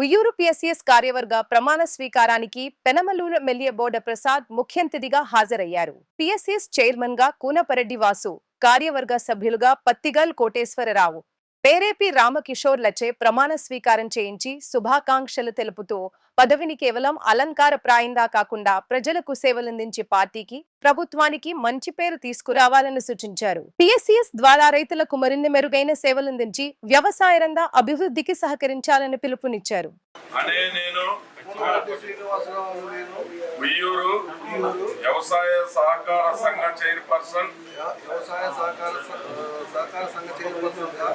Uyyuru PSCS కార్యవర్గ ప్రమాణ స్వీకారానికి పెనమలూరు ఎమ్మెల్యే బోర్డ ప్రసాద్ ముఖ్యంతిథిగా హాజరయ్యారు. పిఎస్సిఎస్ చైర్మన్గా కూనపరెడ్డి వాసు కార్యవర్గ సభ్యులుగా పత్తిగల్ కోటేశ్వరరావు. పేరేపి రామకిషోర్లచే ప్రమాణ స్వీకారం చేయించి శుభాకాంక్షలు తెలుపుతూ పదవిని కేవలం అలంకార ప్రాయంగా కాకుండా ప్రజలకు సేవలందించే పార్టీకి ప్రభుత్వానికి మంచి పేరు తీసుకురావాలని సూచించారు. టీఎస్సీఎస్ ద్వారా రైతులకు మరిన్ని మెరుగైన సేవలందించి వ్యవసాయ రంగ అభివృద్ధికి సహకరించాలని పిలుపునిచ్చారు. ఉయ్యూరు వ్యవసాయ సహకార సంఘ చైర్పర్సన్. వ్యవసాయ సహకార సహకార సంఘ చైర్పర్సన్గా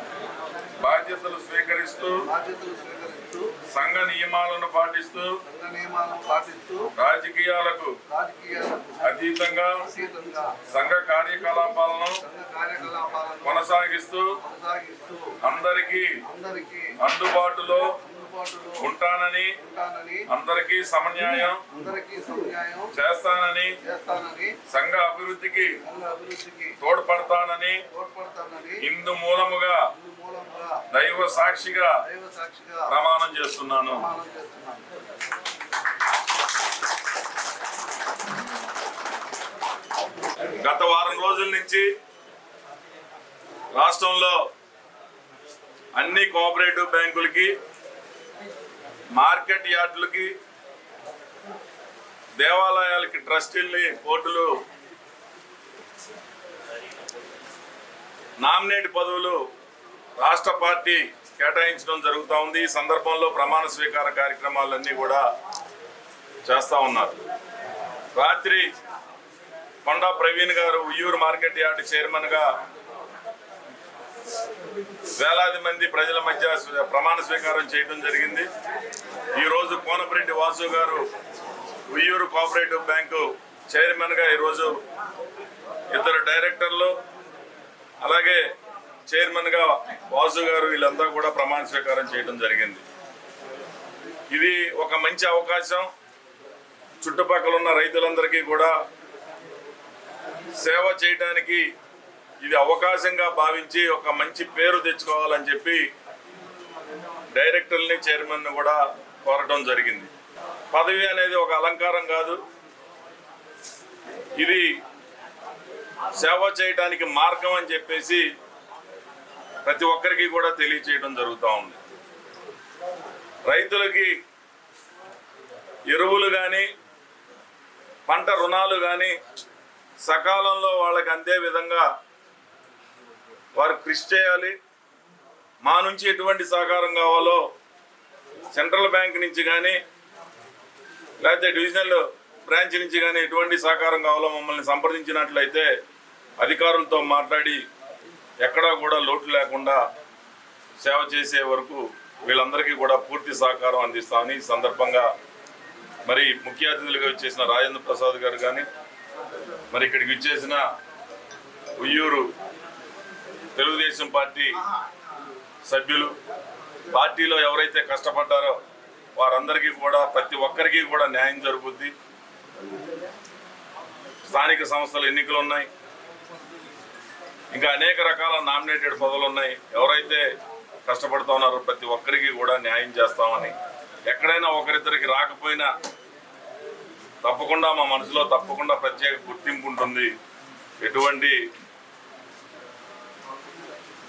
బాధ్యతలు స్వీకరిస్తూ బాధ్యతలు స్వీకరిస్తూ సంఘ నియమాలను పాటిస్తూ సంఘ నియమాలను పాటిస్తూ రాజకీయాలకు రాజకీయాలకు అతీతంగా అతీతంగా సంఘ కార్యకలాపాలను సంఘ కార్యకలాపాలను కొనసాగిస్తూ కొనసాగిస్తూ అందరికీ అందరికీ అందుబాటులో ఉంటానని అందరికీ సమన్యాయం చేస్తానని చేస్తానని సంఘ అభివృద్ధికి తోడ్పడతానని తోడ్పడతానని ఇందు మూలముగా దైవ సాక్షిగా ప్రమాణం చేస్తున్నాను. గత వారం రోజుల నుంచి రాష్ట్రంలో అన్ని కోఆపరేటివ్ బ్యాంకులకి మార్కెట్ యార్డులకి దేవాలయాలకి ట్రస్టీల్ని కోర్టులు నామినేట్ పదవులు రాష్ట్ర పార్టీ కేటాయించడం జరుగుతూ ఉంది. ఈ సందర్భంలో ప్రమాణ స్వీకార కార్యక్రమాలన్నీ కూడా చేస్తూ ఉన్నారు. రాత్రి కొండా ప్రవీణ్ గారు ఉయ్యూరు మార్కెట్ యార్డ్ చైర్మన్గా వేలాది మంది ప్రజల మధ్య ప్రమాణ స్వీకారం చేయడం జరిగింది. ఈరోజు కోనపరెడ్డి వాసు గారు ఉయ్యూరు కోఆపరేటివ్ బ్యాంకు చైర్మన్గా ఈరోజు ఇద్దరు డైరెక్టర్లు అలాగే చైర్మన్గా వాసు గారు వీళ్ళంతా కూడా ప్రమాణ స్వీకారం చేయడం జరిగింది. ఇది ఒక మంచి అవకాశం. చుట్టుపక్కల ఉన్న రైతులందరికీ కూడా సేవ చేయడానికి ఇది అవకాశంగా భావించి ఒక మంచి పేరు తెచ్చుకోవాలని చెప్పి డైరెక్టర్ని చైర్మన్ కూడా కోరటం జరిగింది. పదవి అనేది ఒక అలంకారం కాదు. ఇది సేవ చేయడానికి మార్గం అని చెప్పేసి ప్రతి ఒక్కరికి కూడా తెలియచేయడం జరుగుతూ ఉంది. రైతులకి ఎరువులు కానీ పంట రుణాలు కానీ సకాలంలో వాళ్ళకి అందే విధంగా వారు కృషి చేయాలి. మా నుంచి ఎటువంటి సహకారం కావాలో సెంట్రల్ బ్యాంక్ నుంచి కానీ లేకపోతే డివిజనల్ బ్రాంచ్ నుంచి కానీ ఎటువంటి సహకారం కావాలో మమ్మల్ని సంప్రదించినట్లయితే అధికారులతో మాట్లాడి ఎక్కడా కూడా లోటు లేకుండా సేవ చేసే వరకు వీళ్ళందరికీ కూడా పూర్తి సహకారం అందిస్తామని ఈ సందర్భంగా మరి ముఖ్య అతిథులుగా వచ్చేసిన రాజేంద్ర ప్రసాద్ గారు కానీ మరి ఇక్కడికి వచ్చేసిన ఉయ్యూరు తెలుగుదేశం పార్టీ సభ్యులు. పార్టీలో ఎవరైతే కష్టపడ్డారో వారందరికీ కూడా ప్రతి ఒక్కరికి కూడా న్యాయం జరుగుద్ది. స్థానిక సంస్థల ఎన్నికలు ఉన్నాయి ఇంకా అనేక రకాల నామినేటెడ్ పదవులు ఉన్నాయి ఎవరైతే కష్టపడుతూ ఉన్నారో ప్రతి ఒక్కరికి కూడా న్యాయం చేస్తామని. ఎక్కడైనా ఒకరిద్దరికి రాకపోయినా తప్పకుండా మా మనసులో తప్పకుండా ప్రత్యేక గుర్తింపు ఉంటుంది. ఎటువంటి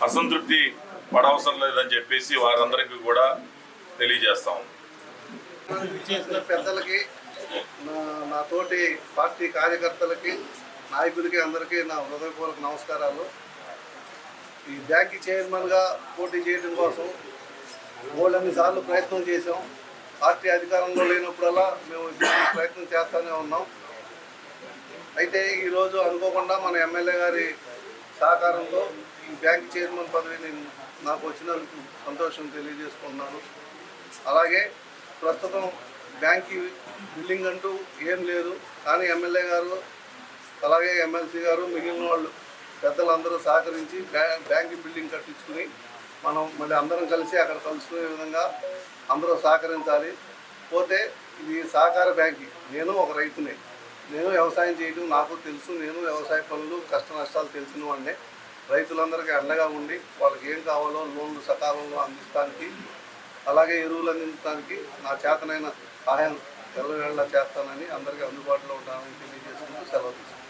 అసంతృప్తి పడవసరం లేదని చెప్పేసి వారందరికీ కూడా తెలియజేస్తాం చేసిన పెద్దలకి నా నా తోటి పార్టీ కార్యకర్తలకి నాయకులకి అందరికీ నా హృదయపూర్వక నమస్కారాలు. ఈ బ్యాంక్ చైర్మన్గా పోటీ చేయడం కోసం మూడన్ని సార్లు ప్రయత్నం చేసాం పార్టీ అధికారంలో లేనప్పుడల్లా మేము ప్రయత్నం చేస్తూనే ఉన్నాం. అయితే ఈరోజు అనుకోకుండా మన ఎమ్మెల్యే గారి సహకారంతో ఈ బ్యాంక్ చైర్మన్ పదవిని నాకు వచ్చినందుకు సంతోషం తెలియజేసుకుంటున్నాను. అలాగే ప్రస్తుతం బ్యాంక్ బిల్డింగ్ అంటూ ఏం లేదు. కానీ ఎమ్మెల్యే గారు అలాగే ఎమ్మెల్సీ గారు మిగిలిన వాళ్ళు పెద్దలందరూ సహకరించి బ్యా బ్యాంక్ బిల్డింగ్ కట్టించుకుని మనం మళ్ళీ అందరం కలిసి అక్కడ కలుసుకునే విధంగా అందరూ సహకరించాలి. పోతే ఇది సహకార బ్యాంక్ నేను ఒక రైతునే. నేను వ్యవసాయం చేయడం నాకు తెలుసు నేను వ్యవసాయ పనులు కష్ట నష్టాలు తెలిసిన వాడినే. రైతులందరికీ అండగా ఉండి వాళ్ళకి ఏం కావాలో లోన్లు సకాలంలో అందించడానికి అలాగే ఎరువులు అందించడానికి నా చేతనైన సహాయం ఎల్లవేళ చేస్తానని అందరికీ అందుబాటులో ఉంటానని తెలియజేస్తున్నాను